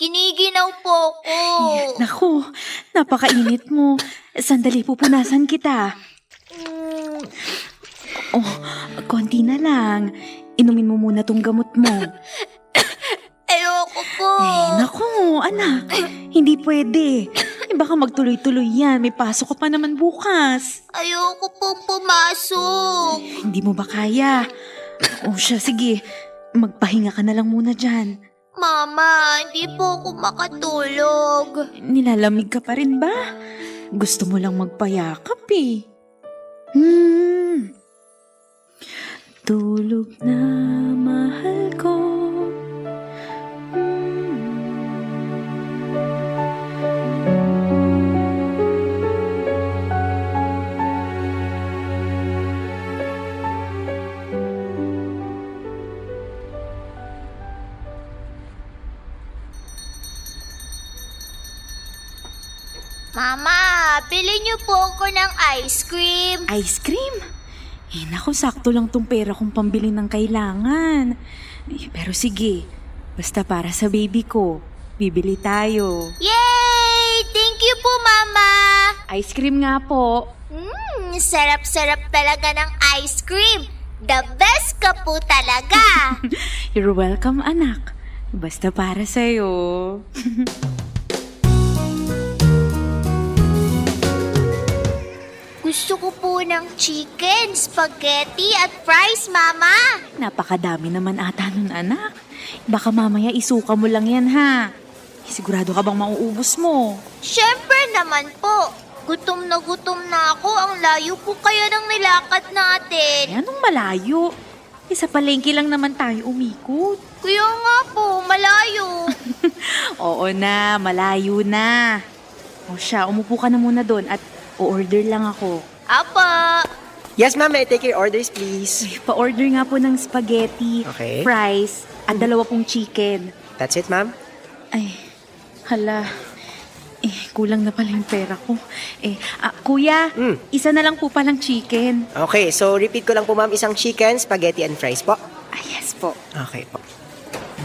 Kiniginaw po ko. Naku, napakainit mo. Sandali pupunasan kita. Oh, konti na lang. Inumin mo muna tong gamot mo. ayoko po. Eh, naku, anak. Hindi pwede. Eh, baka magtuloy-tuloy yan. May pasok ka pa naman bukas. Ayoko pong pumasok. Hindi mo ba kaya? O siya, sige. Magpahinga ka na lang muna dyan. Mama, hindi po ako makatulog. Nilalamig ka pa rin ba? Gusto mo lang magpayakap eh. Hmm. Tulog na mahal ko. Mama, bili niyo po ako ng ice cream. Ice cream? Eh, naku, sakto lang tong pera kong pambili ng kailangan. Eh, pero sige, basta para sa baby ko, bibili tayo. Yay! Thank you po, Mama! Ice cream nga po. Mmm, sarap-sarap talaga ng ice cream. The best ka po talaga. You're welcome, anak. Basta para sa'yo. Gusto ko po ng chicken, spaghetti at fries, Mama. Napakadami naman ata nun, anak. Baka mamaya isuka mo lang yan, ha? Sigurado ka bang mauubos mo? Siyempre naman po. Gutom na gutom na ako. Ang layo po kaya ng nilakad natin. Eh, anong malayo? Eh, sa palengke lang naman tayo umikot. Kaya nga po, malayo. Oo na, malayo na. O siya, umupo ka na muna doon at o-order lang ako. Apa, Yes, ma'am. May I take your orders, please? Ay, pa-order nga po ng spaghetti, Okay. fries, at dalawa pong chicken. That's it, ma'am? Ay, hala. Eh, kulang na pala yung pera ko. Eh, ah, kuya, Mm. isa na lang po palang chicken. Okay, so repeat ko lang po, ma'am. Isang chicken, spaghetti, and fries po. Ah, yes po. Okay po.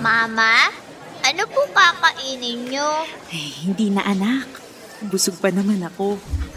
Mama? Ano po kakainin nyo? Eh, hindi na anak. Busog pa naman ako.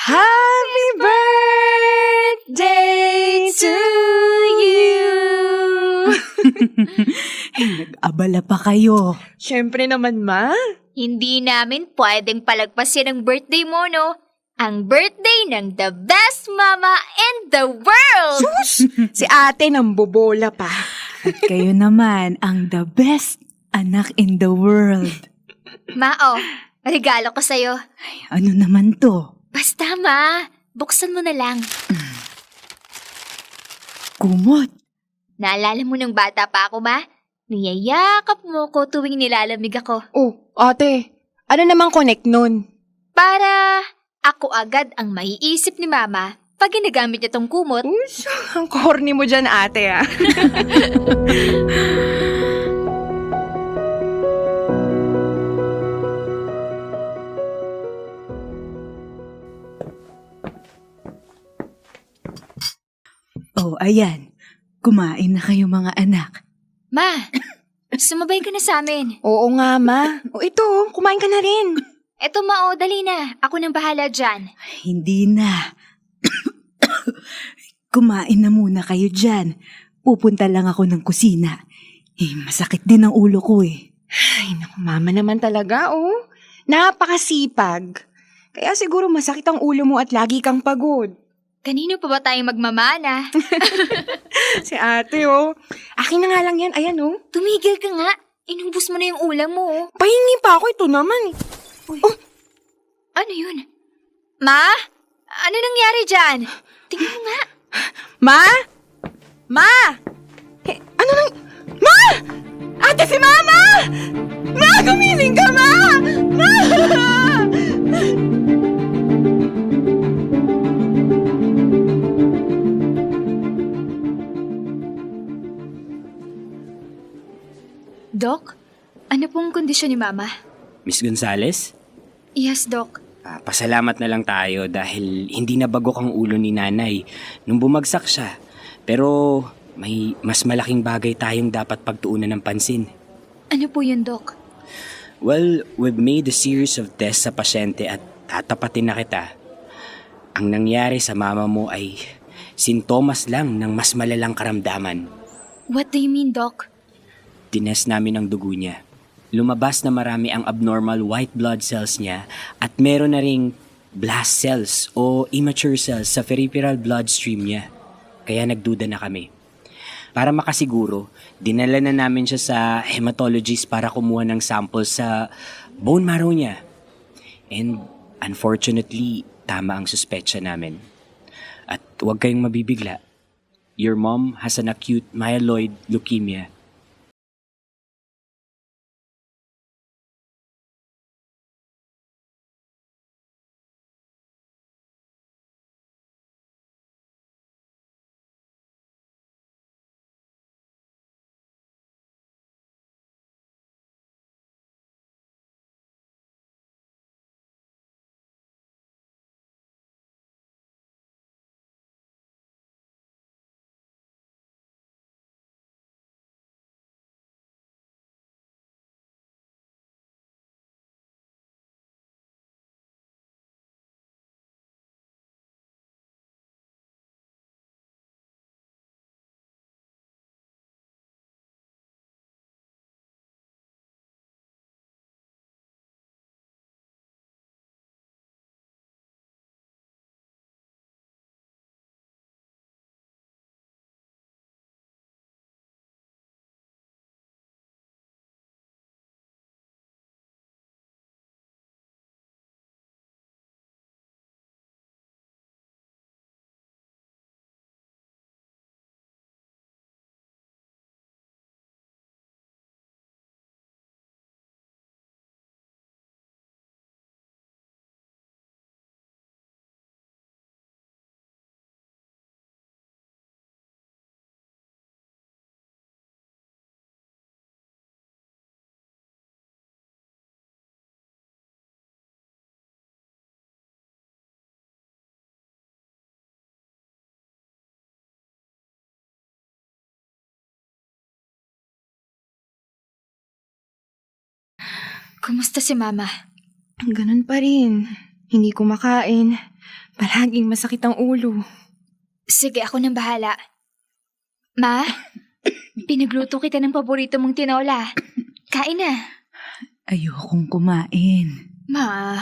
Happy birthday to you. Nag-abala pa kayo. Siyempre naman, ma. Hindi namin pwedeng palagpasin ang birthday mo, no? Ang birthday ng the best mama in the world! Si ate nang bobola pa. At kayo naman ang the best anak in the world. Mao, regalo ko sa'yo. Ano naman to? Basta, ma. Buksan mo na lang. Kumot. Naalala mo nung bata pa ako, ma? Niyayakap mo ko tuwing nilalamig ako. Oh, ate. Ano namang connect nun? Para ako agad ang maiisip ni mama pag ginagamit niya tong kumot. Ush, ang corny mo dyan, ate, ah. ayan. Kumain na kayo mga anak. Ma, sumabay ka na sa amin. Oo nga, ma. O ito, kumain ka na rin. Eto, Mao, dali na. Ako nang bahala dyan. Hindi na. Kumain na muna kayo dyan. Pupunta lang ako ng kusina. Eh, masakit din ang ulo ko eh. Ay, naku, mama naman talaga, oh. Napakasipag. Kaya siguro masakit ang ulo mo at lagi kang pagod. Kanino pa ba tayong magmamana? Si ate, oh. Akin na nga lang yan. Ayan, oh. Tumigil ka nga. Inubos mo na yung ulam mo. oh. Pahingi pa ako. Ito naman, eh. Ano yun? Ma? Ano nangyari dyan? Tingnan mo nga. Ma? Ma? Eh, ano nang... Ma! Ate si Mama! Ma! Gumiling ka, Ma! Ma! Doc, ano pong kondisyon ni Mama? Miss Gonzales, Yes, Doc. ah, pasalamat na lang tayo dahil hindi nabagok ang ulo ni nanay nung bumagsak siya. Pero may mas malaking bagay tayong dapat pagtuunan ng pansin. Ano po yun, Doc? Well, we've made a series of tests sa pasyente at tatapatin na kita. Ang nangyari sa mama mo ay sintomas lang ng mas malalang karamdaman. What do you mean, Doc? Tinest namin ang dugo niya. Lumabas na marami ang abnormal white blood cells niya at meron na ring blast cells o immature cells sa peripheral bloodstream niya. Kaya nagduda na kami. Para makasiguro, dinala na namin siya sa hematologist para kumuha ng samples sa bone marrow niya. And unfortunately, tama ang suspetsya namin. At huwag kayong mabibigla. Your mom has an acute myeloid leukemia. Kumusta si Mama? Ganun pa rin. Hindi kumakain. Palaging masakit ang ulo. Sige, ako nang bahala. Ma, pinagluto kita ng paborito mong tinola. Kain na. Ayokong kumain. Ma,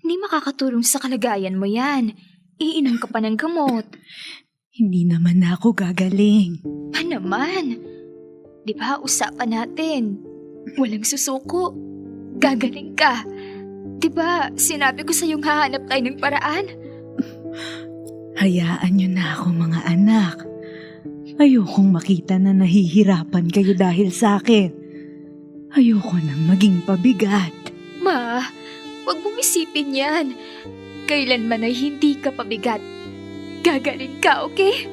hindi makakatulong sa kalagayan mo yan. Iinom ka pa ng gamot. Hindi naman ako gagaling. Pa naman. Di ba usapan natin? Walang susuko. Gagaling ka. Di ba sinabi ko sa yung hahanap tayo ng paraan? Hayaan niyo na ako mga anak. Ayokong makita na nahihirapan kayo dahil sa akin. Ayoko nang maging pabigat. Ma, wag mong isipin yan. Kailanman ay hindi ka pabigat. Gagaling ka, okay?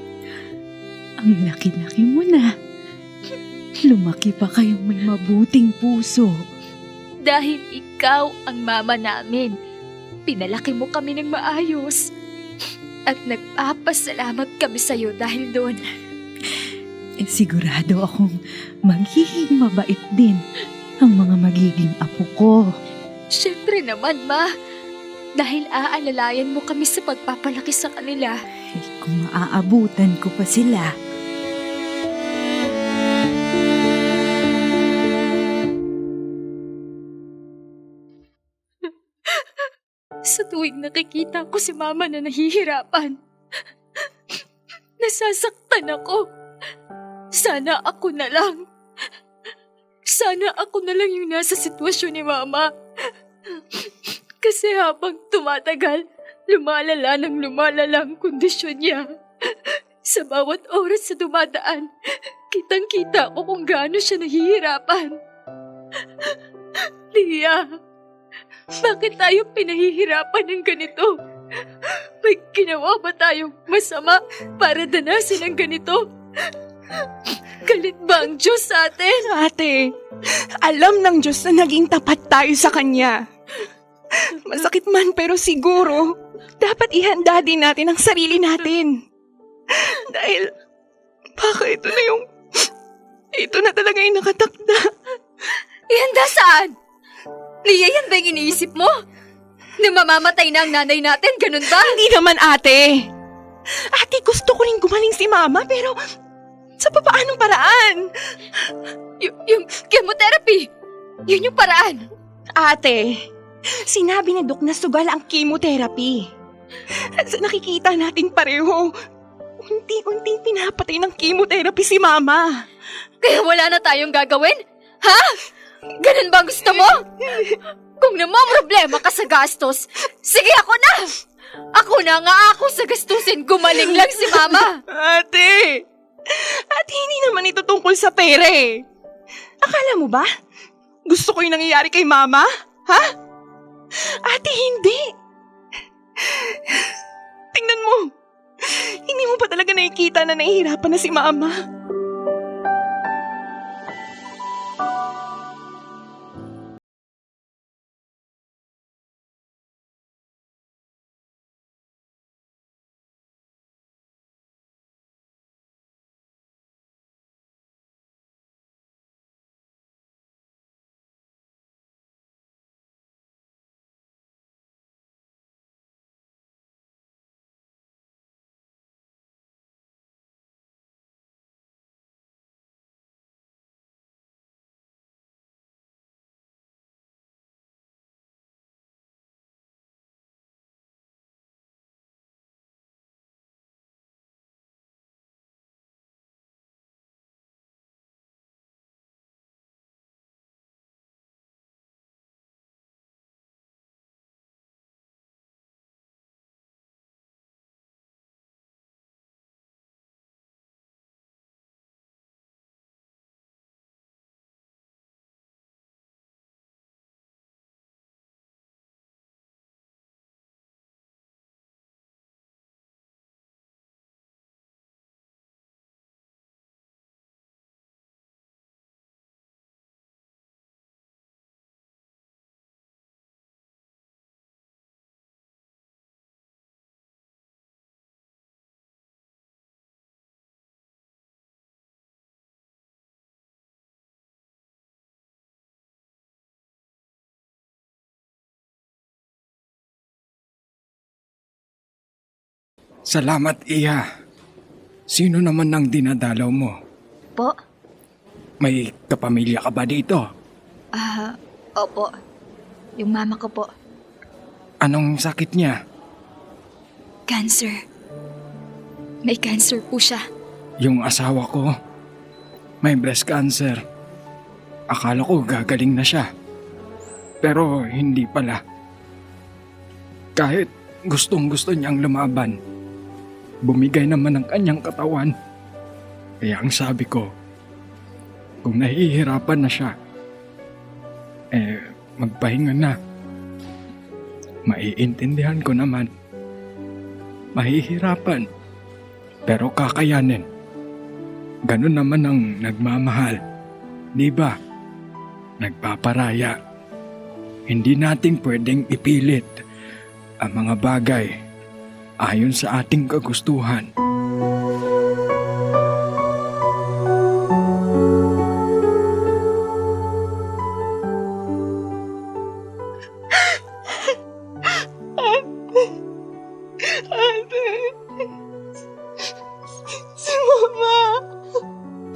Ang laki-laki mo na. Lumaki pa kayong may mabuting puso. Dahil ikaw ang mama namin. Pinalaki mo kami ng maayos. At nagpapasalamat kami sa'yo dahil doon. Eh, sigurado akong magiging mabait din ang mga magiging apo ko. Siyempre naman, ma. Dahil aalalayan mo kami sa pagpapalaki sa kanila. Eh, kung maaabutan ko pa sila. Sa tuwing nakikita ko si mama na nahihirapan, nasasaktan ako. Sana ako na lang. Sana ako na lang yung nasa sitwasyon ni mama. Kasi habang tumatagal, lumalala ng lumalala ang kondisyon niya. Sa bawat oras sa dumadaan, kitang-kita ko kung gaano siya nahihirapan. Lia, bakit tayo pinahihirapan ng ganito? May ginawa ba tayong masama para danasin ang ganito? Galit ba ang Diyos sa atin? Ate, alam ng Diyos na naging tapat tayo sa Kanya. Masakit man pero siguro, dapat ihanda din natin ang sarili natin. Dahil, baka ito na yung, ito na talaga yung nakatakda. Ihanda saan? Lia, yan ba yung iniisip mo? Na mamamatay na ang nanay natin, ganun ba? Hindi naman ate. Ate, gusto ko rin gumaling si Mama pero sa papaanong paraan? Y- yung chemotherapy. Yun yung paraan. Ate, sinabi ni Dok na sugal ang chemotherapy. Sa nakikita natin pareho, unti-unting pinapatay ng chemotherapy si Mama. Kaya wala na tayong gagawin? Ha? Ganun ba gusto mo? Kung naman problema ka sa gastos, sige ako na! Ako na nga ako sa gastusin, gumaling lang si Mama. Ate! Ate, hindi naman ito tungkol sa pera eh. Akala mo ba? Gusto ko yung nangyayari kay Mama? Ha? Ate, hindi. Tingnan mo. Hindi mo pa talaga nakikita na nahihirapan na si Mama. Salamat, Iya. Sino naman ang dinadalaw mo? Po? May kapamilya ka ba dito? Ah, opo. Yung mama ko po. Anong sakit niya? Cancer. May cancer po siya. Yung asawa ko, may breast cancer. Akala ko gagaling na siya. Pero hindi pala. Kahit gustong gusto niyang lumaban, bumigay naman ang kanyang katawan. Kaya ang sabi ko, kung nahihirapan na siya, eh magpahinga na. Maiintindihan ko naman. Mahihirapan. Pero kakayanin. Ganun naman ang nagmamahal. Di ba? Nagpaparaya. Hindi natin pwedeng ipilit ang mga bagay ayon sa ating kagustuhan.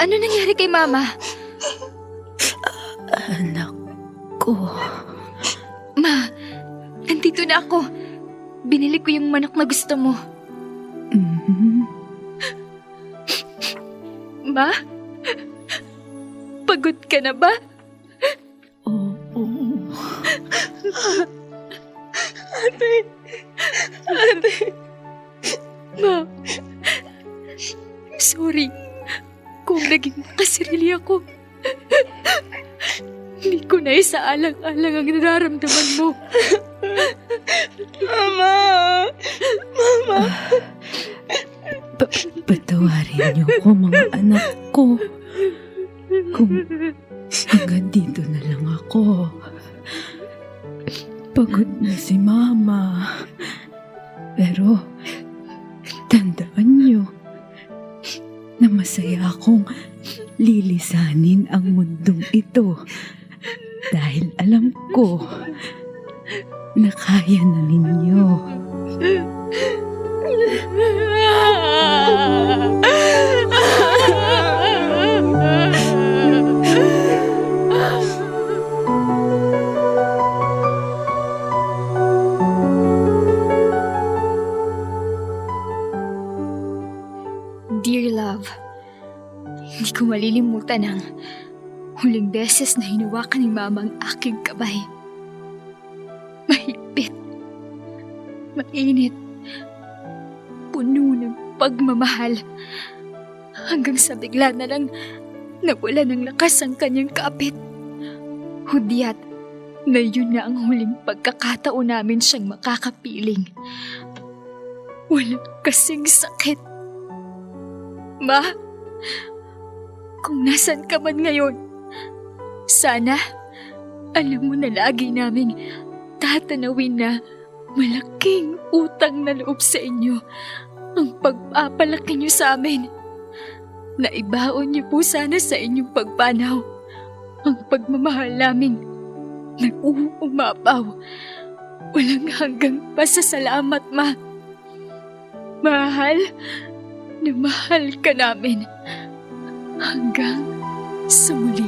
Ano nangyari kay Mama? Ko yung manok na gusto mo. Mhm. Ma? Pagod ka na ba? Oo. Ate! Ate! Ma, sorry kung naging makasarili ako. Hindi ko na isaalang-alang ang nararamdaman mo. Mama! Mama! Pa- patawarin niyo ko mga anak ko. kung hanggang dito na lang ako. Pagod na si Mama. Pero, tandaan niyo na masaya akong lilisanin ang mundong ito dahil alam ko na kaya na ninyo. Dear love, hindi ko malilimutan ang huling beses na hinawakan ni Mama ang aking kamay. Mainit, puno ng pagmamahal. Hanggang sa bigla na lang nawala ng lakas ang kanyang kapit. Hudyat na yun na ang huling pagkakataon namin siyang makakapiling. Wala kasing sakit Ma, kung nasan ka man ngayon, sana alam mo na lagi naming tatanawin na malaking utang na loob sa inyo ang pagpapalaki niyo sa amin. Naibaon niyo po sana sa inyong pagpanaw ang pagmamahal namin nag-uumapaw. Walang hanggang pasasalamat, ma. Mahal, na mahal ka namin hanggang sa muli.